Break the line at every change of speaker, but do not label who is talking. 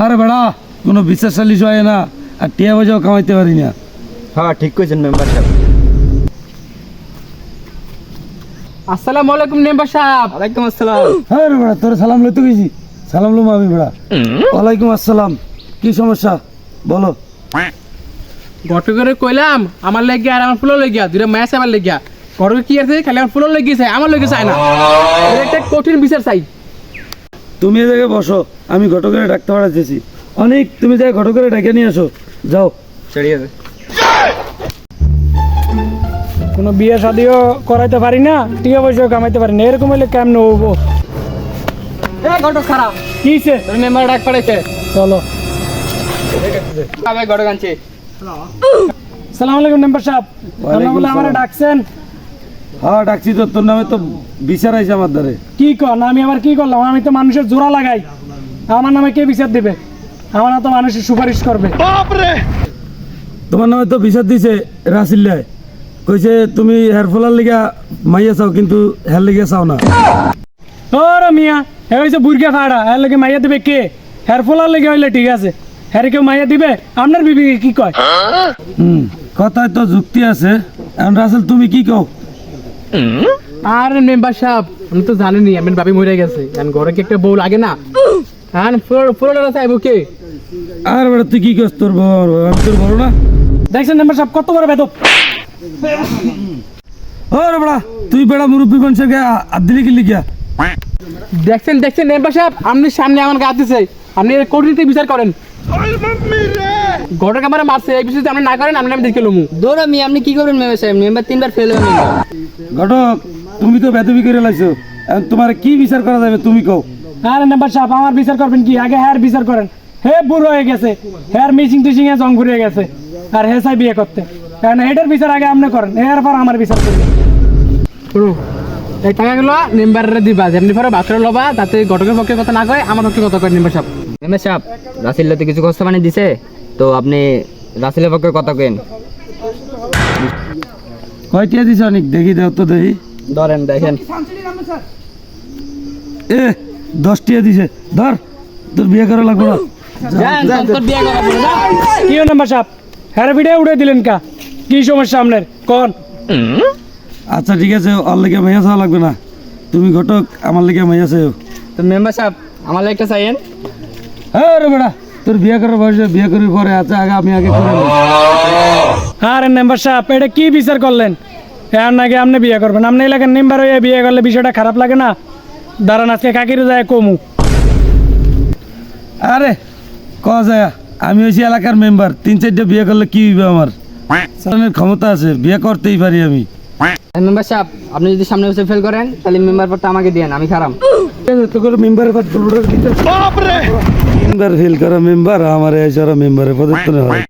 আরে বেড়া কোনো বিশ্বাসশালী হয় না। আর টিয়া বাজাও কামাইতে পারি না।
হ্যাঁ ঠিক কইছেন মেম্বার সাহেব।
আসসালামু আলাইকুম মেম্বার সাহেব।
ওয়ালাইকুম আসসালাম।
হ্যাঁ রে বেড়া তোর সালাম লইতে গেছি সালাম লুম আমি বেড়া। ওয়ালাইকুম আসসালাম। কি সমস্যা? বলো।
গট করে কইলাম আমার লেগে আর আমার ফুলো লেগিয়া দুটা ম্যাচ আমার লেগিয়া গট কি আছে খালি আমার ফুলো লেগেছে আমার লেগে চাই না। একটা কঠিন বিচার চাই।
তুমি এ জায়গায় বসো আমি ঘটকের ডাকতে পাঠাচ্ছি। অনেক তুমি যাই ঘটকের ডেকে নিয়ে আসো। যাও।
দে।
কোনো বিয়ে শাদিও করাইতে পারি না টিকা পয়সাও কামাইতে পারি না। এরকম হলে কেমন হব
গট খারাপ। তোর মেম্বার ডাক পড়েছে
চলো।
আমি
সালাম আলাইকুম মেম্বার সাহেব। বলে আমার ডাকছেন।
হ্যাঁ ডাকছি তো তোর নামে তো বিচার আইছে আমার দ্বারে।
কি কর? আমি আবার কি করলাম? আমি তো মানুষের জোড়া লাগাই। আমার নামে কে বিচার দেবে? আমার তো মানুষের সুপারিশ করবে।
তোমার নামে তো বিচার দিছে রাসিল্লায় কইছে তুমি হেয়ার ফলার লিগা মাইয়া চাও কিন্তু হেয়ার লিগা চাও না।
ওরে মিয়া হে হয়েছে বুর্গা ফাড়া। এর লাগে মাইয়া দিবে কে? হেয়ার ফলার লেগে হইলে ঠিক আছে। হ্যাঁ কেউ মাইয়া দিবে? আপনার বিবি কি কয়?
হুম কথায় তো যুক্তি আছে। এখন রাসেল তুমি কি কও?
আর মেম্বার সাহেব আমি তো জানিনি আমার বাপি মরে গেছে। এখন ঘরে কি একটা বউ লাগে না? ফুলো ফুলোটা চাইব কে?
আর বেটা তুই কি করছ তোর বড় আমি তোর বড় না?
দেখছেন মেম্বার সাহেব কত বড় বেদব।
ও রে বেড়া তুই বেড়া মুরব্বী মানুষের গায়ে হাত দিলি কি লিখিয়া
দেখছেন দেখছেন মেম্বার সাহেব আপনি সামনে আমার গা দিছে। আপনি কঠিনতে বিচার করেন। গড়ের কামারে মারছে এই বিষয়তে আপনি না করেন আপনি আমি দেখে লমু।
দৌড় আমি আপনি কি করবেন মেম্বার সাহেব? মেম্বার তিনবার ফেল মেম্বার
ঘটক তুমি তো বেতবি করে লাইছো। তোমার কি বিচার করা যাবে তুমি কও।
আরে মেম্বার সাহেব আমার বিচার করবেন কি? আগে হ্যার বিচার করেন। হে বুড়ো হয়ে গেছে। হেয়ার মিচিং টিচিং এ জং ঘুরে গেছে। আর হে চাই বিয়ে করতে। কারণ এটার বিচার আগে আপনি করেন। এরপর আমার বিচার করবেন।
এই টাকাগুলো মেম্বারে দিবা। যেমনি পরে বাসরে লবা তাতে ঘটকের পক্ষে কথা না কয় আমার পক্ষে কথা কয় মেম্বার সাহেব।
মেম্বার সাহেব রাসিল্লা তো কিছু কষ্ট মানে দিছে? তো আপনি রাসিলের পক্ষে কথা কেন
কয়টিয়া দিছ অনেক? দেখি দেও তো দেখি।
ধরেন দেখেন।
এ দশটিয়া দিছে। ধর তোর বিয়ে করা লাগবে না।
কি মেম্বার সাহেব? হ্যার ভিডিও উড়ে দিলেন কা? কি সমস্যা আপনার কোন।
আচ্ছা ঠিক আছে ওর লেগে মাইয়া চাওয়া লাগবে না। তুমি ঘটক আমার লেগে মাইয়া চাও
তো মেম্বার সাহেব আমার একটা চাইয়েন।
হ্যাঁ রে বেড়া তোর বিয়ে করার বয়সে বিয়ে করি পরে আচ্ছা আগে আমি আগে করে
আরে মেম্বার সাহেব এটা কি বিচার করলেন? এর নাকি আপনি বিয়ে করবেন আপনি এলাকার মেম্বার হয়ে বিয়ে করলে বিষয়টা খারাপ লাগে না? দাঁড়ান আজকে কাকিরে যায় কমু।
আরে ক যায় আমি হয়েছি এলাকার মেম্বার তিন চারটে বিয়ে করলে কি হইবে আমার? চালানোর ক্ষমতা আছে বিয়ে করতেই পারি আমি।
মেম্বার সাহেব আপনি যদি সামনে বসে ফেল করেন তাহলে মেম্বার পরটা আমাকে দিয়েন আমি খারাপ।
তোর মেম্বারের পদ মেম্বার ফিল করা মেম্বার আমার এই মেম্বারে পদত্তনে হয়।